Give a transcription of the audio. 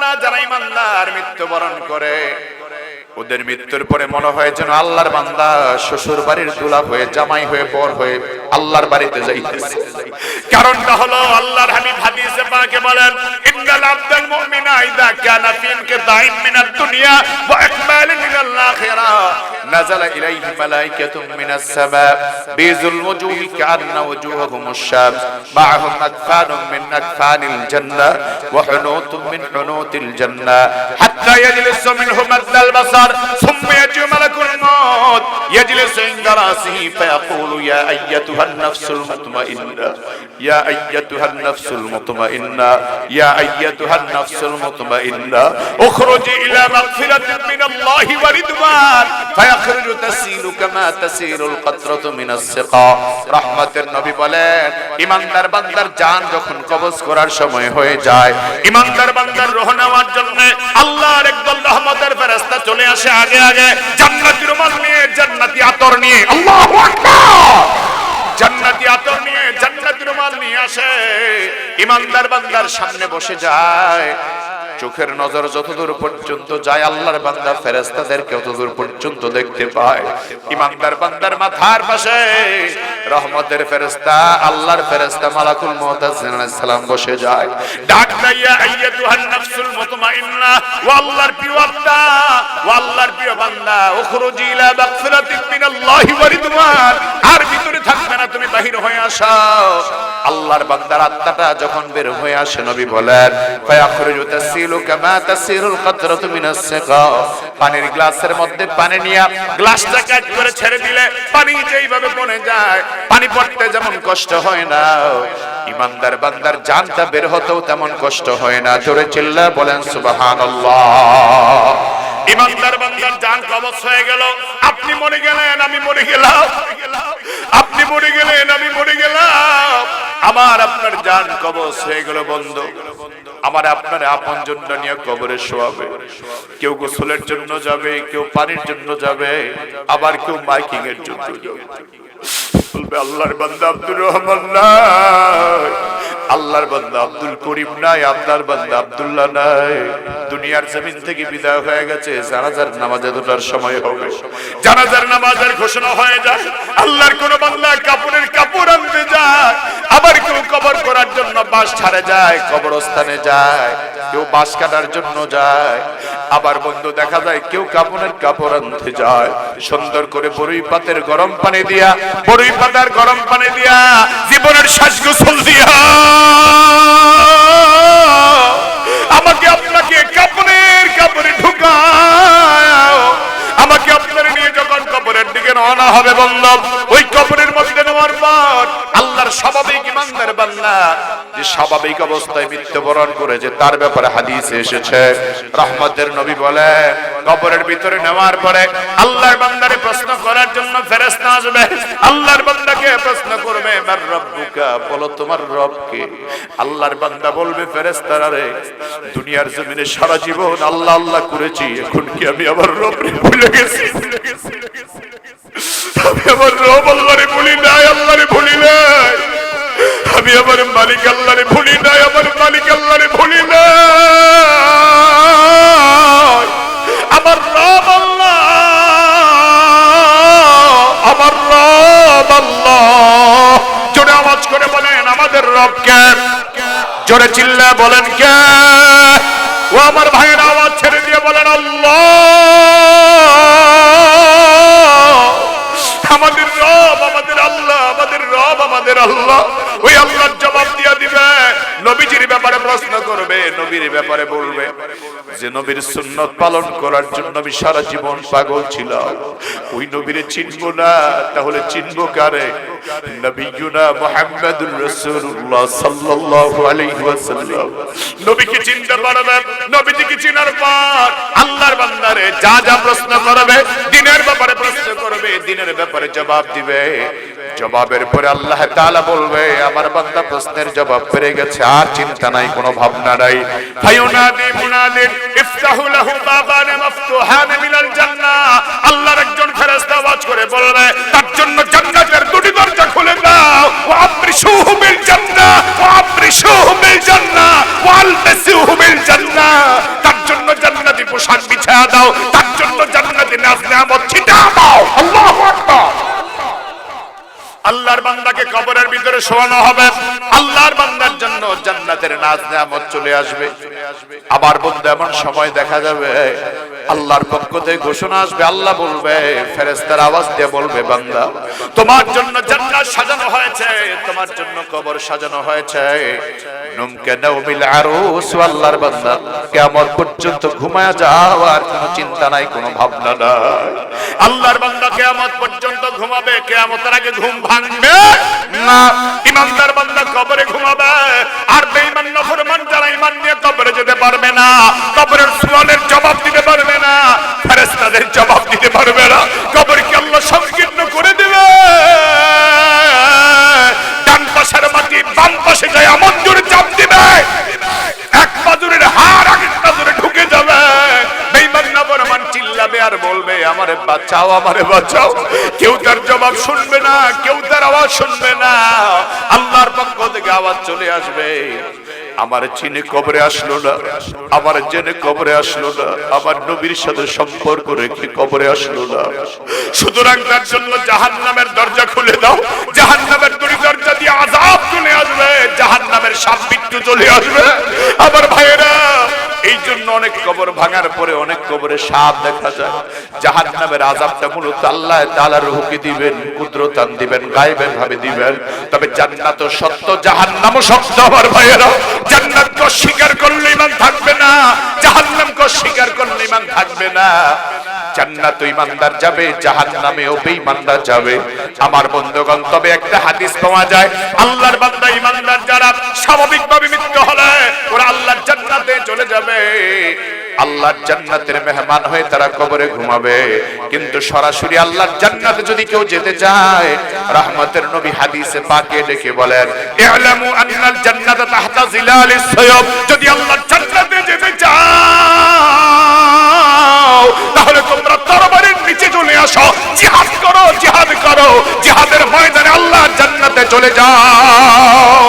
বান্দারা যারা ইমানদার মৃত্যুবরণ করে, ওদের মৃত্যুর পরে মনে হয় যেন আল্লাহর বান্দা শ্বশুর বাড়ির দুলা হয়ে, জামাই হয়ে, বর হয়ে আল্লাহর বাড়িতে যাইতেছে। কারণটা হলো আল্লাহর হাবিব হাদিসে পাকে বলেন, ইন্নাল আবদাল إذا كان في انقطاع من الدنيا واكمال من الآخرة نزل إليه ملائكة من السماء بيز الوجوه كأن وجوههم الشمس. معهم أكفان من أكفان الجنة وحنوت من حنوت الجنة. حتى يجلس منهم مد البصر ثم يجي ملك الموت. يجلس عند رأسه فيقول يا أيتها النفس المطمئنة يا أيتها النفس المطمئنة يا أيتها النفس المطمئنة. মুতমাইন্না উখরুজি ইলা মাগফিরাতিন মিনাল্লাহি ওয়া রিদওয়ান। ফায়াখরুজু তাসিলু কামা তাসিলুল কাতরাতু মিনাস সিকা। রহমতের নবী বলেন, ইমানদার বান্দার জান যখন কবজ করার সময় হয়ে যায়, ইমানদার বান্দার রোহ নেওয়ার জন্য আল্লাহর একদল রহমতের ফেরেশতা চলে আসে আগে আগে। জান্নাতি রুমাল নিয়ে, জান্নাতি আতর নিয়ে। আল্লাহু আকবার! জান্নাতি আতর নিয়ে, জান্নাতি রুমাল নিয়ে আসে। ইমানদার বান্দার সামনে বসে যায়। চোখের নজর যতদূর পর্যন্ত যায়, আল্লাহর বান্দা ফেরেস্তাদেরকে ততদূর পর্যন্ত দেখতে পায়। ইমানদার বান্দার মাথার পাশে রহমতের ফেরেস্তা আল্লাহর ফেরেস্তা মালাকুল মুতাজ সালাম বসে যায়। ডাক দাইয়া আইয়াতুহান নাফসুল মুতমাইন্না ওয়া আল্লাহর প্রিয় আত্মা ওয়া আল্লাহর প্রিয় বান্দা, উখরুজি ইলা মাগফিরাতিন মিনাল্লাহি ওয়া রিদওয়ান। আর ভিতরে থাকবে না, তুমি বাহির হয়ে আসো। আল্লাহর বান্দার আত্মাটা যখন বের হয়ে আসে, নবী বলেন, ফায়াখরুজু তাসিলু কামা তাসিরুল কাতরাতু মিনাস সিকা পানির গ্লাসের মধ্যে পানি নিয়া গ্লাসটা কাট করে ছেড়ে দিলে পানি যেইভাবে বনে যায়, পানি পড়তে যেমন কষ্ট হয় না। ইমানদার বান্দার জানটা বের হতেও তেমন কষ্ট হয় না। জোরে চিল্লা বলেন, সুবহানাল্লাহ। ইমানদার বান্দার জান কবজ হয়ে গেল। আপনি মরে গেলেন, আমি মরে গেলাম। আপনি মরে গেলেন, আমি আমার আপনার যান কবস হয়ে গেল বন্ধ। আমার আপনার আপন জন্য নিয়ে কবরে শোয়াবে। কেউ গোসলের জন্য যাবে, কেউ পানির জন্য যাবে, আবার কেউ মাইকিং এর জন্য যাবে। বলবে, আল্লাহর বান্দা আব্দুল করিম নাই আপনার নাই। দুনিয়ার জমিন থেকে বিদায় হয়ে গেছে, জানাজার সময় হবে। জানাজার নামাজের ঘোষণা হয়ে যায়, আল্লাহর কোন বান্দা কাপড়ের কাপড় আনতে যায়, আবার কেউ কবর করার জন্য বাস ছাড়ে যায়, কবরস্থানে যায়, কেউ বাস কাটার জন্য যায়। আবার বন্ধু, দেখা যায় কেউ কাপড়ের কাপড় আনতে যায়, সুন্দর করে বড়ই পাতের গরম পানি দিয়া বড়ই পাতার গরম পানি দিয়া জীবনের শ্বাস গোসল দিয়া। আমাকে আপনাকে কাপড়ের কাপড়ে ঢুকায় আমাকে আপনার নিয়ে যখন কবরের দিকে রওনা হবে বললাম ওই কবরের মধ্যে নেওয়ার পর আল্লাহর স্বাভাবিক ইমানদার বান্দা যে স্বাভাবিক অবস্থায় মৃত্যুবরণ করে যে তার ব্যাপারে হাদিসে এসেছে। রহমতের নবী বলে, কবরের ভিতরে নেওয়ার পরে আল্লাহর বান্দারে প্রশ্ন করার জন্য ফেরেশতা আসবে। আল্লাহর বান্দাকে প্রশ্ন করবে, মার রব্বুকা? বলো তোমার রব কে আল্লাহর বান্দা বলবে, ফেরেশতারা রে, দুনিয়ার জমিনে সারা জীবন আল্লাহ আল্লাহ করেছি, এখন কি আমি আমার রব ভুলে গেছি? আমি আমার রব আল্লাহরে আমি আমার মালিক আল্লাহরে ভুলি নাই, আমার মালিক আল্লাহরে ভুলি নাই। আমার রব আল্লাহ, আমার রব আল্লাহ। জোরে আওয়াজ করে বলেন, আমাদের রব কে? জোরে চিল্লা বলেন, কে? ও আমার ভাইয়ের আওয়াজ ছেড়ে দিয়ে বলেন, আল্লাহ। আমাদের রব, আমাদের আল্লাহ, আমাদের রব, আমাদের আল্লাহ ওই আল্লাহর জবাব দিয়ে দিবে নবীজির ব্যাপারে প্রশ্ন করবে, নবীর ব্যাপারে বলবে যে নবীর সুন্নত পালন করার জন্য আমি সারা জীবন পাগল ছিলাম। ওই নবীরে চিনবো না, তাহলে চিনবো কারে? নবীনা মুহাম্মাদুর রাসূলুল্লাহ সাল্লাল্লাহু আলাইহি ওয়াসাল্লাম। নবীকে চিনতে পারবে, নবীজিকে চিনার পর আল্লাহর বান্দারে যা যা প্রশ্ন করবে, দিনের ব্যাপারে প্রশ্ন করবে, দিনের ব্যাপারে জবাব দিবে। জবাবের পরে আল্লাহ তাআলা বলবে, আমার বান্দা প্রশ্নের জবাব পেয়ে গেছে, আর চিন্তা নাই, কোনো ভাবনা নাই। ফায়ুনাদি মুনাদিন ইফতাহু লাহু বাবান মাফতুহান মিনাল জান্নাহ। আল্লাহর একজন ফেরেশতা আওয়াজ করে বলবে, তার জন্য জান্নাতের দুটি দরজা খুলে দাও। ওয়া আবরিশুহু বিল জান্নাহ। ওয়া আবরিশুহু বিল জান্নাহ। ওয়া বিল জান্নাহ। ছিটা দাও। তার জন্য জান্নাতে নাজ নেয়ামত ছিটা দাও। আল্লাহর বান্দাকে কবরের ভিতরে শোয়ানো হবে। আল্লাহর বান্দার জন্য জান্নাতের নাজ নেয়ামত চলে আসবে। আবার বন্ধু, এমন সময় দেখা যাবে আল্লাহর পক্ষ থেকে ঘোষণা আসবে, আল্লাহ বলবে ফেরেস্তার আওয়াজ দিয়ে বলবে, বান্দা, তোমার জন্য জান্নাত সাজানো হয়েছে, তোমার জন্য কবর সাজানো হয়েছে। নুমকে নাউমিল আরুস আল্লাহর বান্দা, কিয়ামত পর্যন্ত ঘুমায়া যাও, আর কোনো চিন্তা নাই, কোনো ভাবনা নাই। আল্লাহর বান্দা কিয়ামত পর্যন্ত ঘুমাবে, কিয়ামতের আগে ঘুম ভাঙবে না। ইমানদার বান্দা কবরে ঘুমাবে, আর বেঈমান নফরমান যারা ঈমান নিয়ে কবরে যেতে পারবে না, কবরের সুয়ালের জবাব দিতে পারবে না ফেরেশতাদের জবাব দিতে পারবে না। কবরকে আল্লাহ সংকীর্ণ করে দেবে। ডান পাশের মাটি বাম পাশে যায় এমন জোরে চাপ দিবে। এক পাজুরের হার আগের পাজুরে ঢুকে যাবে। বেঈমান নফরমান চিল্লাবে আর বলবে, আমারে বাঁচাও আমারে বাঁচাও। কেউ তার জবাব শুনবে না, কেউ তার আওয়াজ শুনবে না। আল্লাহর পক্ষ থেকে আওয়াজ চলে আসবে। আমার চিনে কবরে আসলো না, আমার জেনে কবরে আসলো না, আমার নবীর সাথে সম্পর্ক রেখে কবরে আসলো না। সুতরাং তার জন্য জাহান নামের দরজা খুলে দাও জাহান নামের দুই দরজা দিয়ে আজাব চলে আসবে জাহান নামের সাপ বিট্টু চলে আসবে। আমার ভাইয়েরা এই জন্য অনেক কবর ভাঙার পরে অনেক কবরে সাপ দেখা যায়। জাহান নামের আজাবটা মূলত আল্লাহ তালার রুহকে দিবেন, কুদরতান দিবেন গায়েবের ভাবে দিবেন। তবে জান্নাত সত্য জাহান নামও সত্য আমার ভাইয়েরা। জান্নাত কো স্বীকার করলে ইমান থাকবে না জাহান্নাম কো স্বীকার করলে ইমান থাকবে না। জান্নাত ইমানদার যাবে জাহান্নামেও বেঈমানদার যাবে। আমার বন্ধুগণ, তবে একটা হাদিস পাওয়া যায়, আল্লাহর বান্দা ইমানদার যারা স্বাভাবিকভাবে মৃত্যু হলে, ওরা আল্লাহর জান্নাতে চলে যাবে। আল্লাহর জান্নাতের মেহমান হয়ে তারা কবরে ঘুমাবে। কিন্তু সরাসরি আল্লাহর জান্নাতে যদি কেউ যেতে চায়, রহমতের নবী হাদিসে পাকে ডেকে বলেন, ইলামু আন্নাল জান্নাতা তাহতা জিলালিস সায়ব যদি আল্লাহর জান্নাতে যেতে চাও, তাহলে তোমরা তরবারির নিচে চলে আসো। জিহাদ করো জিহাদ করো। জিহাদের ময়দানে আল্লাহর জান্নাতে চলে যাও।